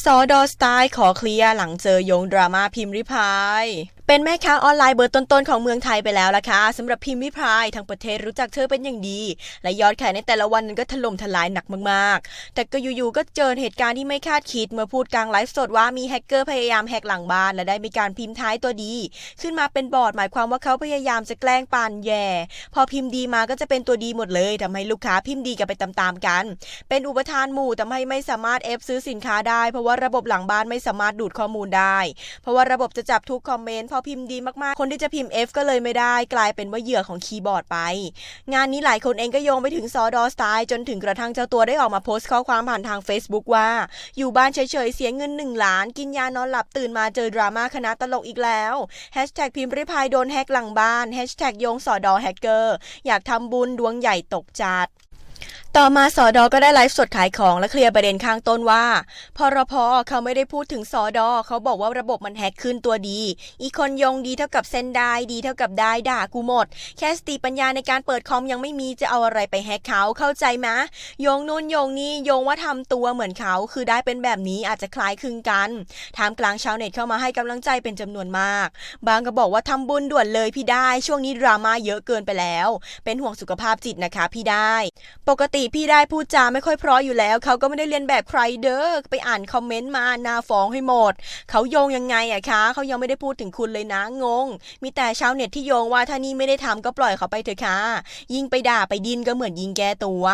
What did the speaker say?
สอดอสไตล์ขอเคลียร์หลังเจอโยงดราม่าพิมพ์ริพาย เป็นแม่ค้าออนไลน์เบอร์ต้นๆของเมืองไทยไปแล้วล่ะค่ะสำหรับพิมพ์ริพายทั้งประเทศรู้จักเธอเป็นอย่างดี และยอดขายในแต่ละวันนั้นก็ถล่มทลายหนักมากๆ แต่ก็อยู่ๆก็เจอเหตุการณ์ที่ไม่คาดคิดเมื่อพูดกลางไลฟ์สดว่ามีแฮกเกอร์พยายามแฮกหลังบ้าน และได้มีการพิมพ์ท้ายตัวดี ขึ้นมาเป็นบอร์ดหมายความว่าเขาพยายามจะแกล้งปานแย่ พอพิมพ์ดีมาก็จะเป็นตัวดีหมดเลยทำให้ลูกค้าพิมพ์ดีกันไปตามๆกัน เป็นอุปทานหมู่ทำให้ไม่สามารถเอฟซื้อสินค้าได้ เพราะว่าระบบหลังบ้านไม่สามารถดูดข้อมูลได้ เพราะว่าระบบจะจับทุกคอมเมนต์พอพิมพ์ดีมากๆ คนที่จะพิมพ์ F ก็เลยไม่ได้ กลายเป็นว่าเหยื่อของคีย์บอร์ดไป งานนี้หลายคนเองก็โยงไปถึงซอดอสไตล์จนถึงกระทั่งเจ้าตัวได้ออกมาโพสต์ข้อความผ่านทาง Facebook ว่า อยู่บ้านเฉยๆ เสียเงิน 1 ล้าน กินยานอนหลับตื่นมาเจอดราม่าคณะตลกอีกแล้วแฮชแท็กพิมพ์ริพายโดนแฮกหลังบ้านแฮชแท็กโยงสอดอแฮกเกอร์อยากทำบุญดวงใหญ่ตกจัด ต่อมาสอดอก็ได้ไลฟ์สดขายของและเคลียร์ประเด็นข้างต้นว่าพรพเขาไม่ได้พูดถึงสอดอเขาบอกว่าระบบมันแฮกขึ้นตัวดี อีคนยงดีเท่ากับเส้นได้ดีเท่ากับได้ด่ากูหมด แค่สติปัญญาในการเปิดคอมยังไม่มีจะเอาอะไรไปแฮกเขาเข้าใจมะยงนู่นยงนี่ยงว่าทำตัวเหมือนเขาคือได้เป็นแบบนี้อาจจะคล้ายคลึงกันทามกลางชาวเน็ตเข้ามาให้กำลังใจเป็นจำนวนมาก บางก็บอกว่าทำบุญด่วนเลยพี่ได้ช่วงนี้ดราม่าเยอะเกินไปแล้ว เป็นห่วงสุขภาพจิตนะคะพี่ได้ ปกติพี่ได้พูดจาไม่ค่อยเพราะอยู่แล้วเขาก็ไม่ได้เรียนแบบใครเด้อไปอ่านคอมเมนต์มาหน้าฟ้องให้หมดเขาโยงยังไงอะคะเขายังไม่ได้พูดถึงคุณเลยนะงง มีแต่ชาวเน็ตที่โยงว่าถ้านี่ไม่ได้ทำก็ปล่อยเขาไปเถอะค่ะยิงไปด่าไปดินก็เหมือนยิงแก้ตัว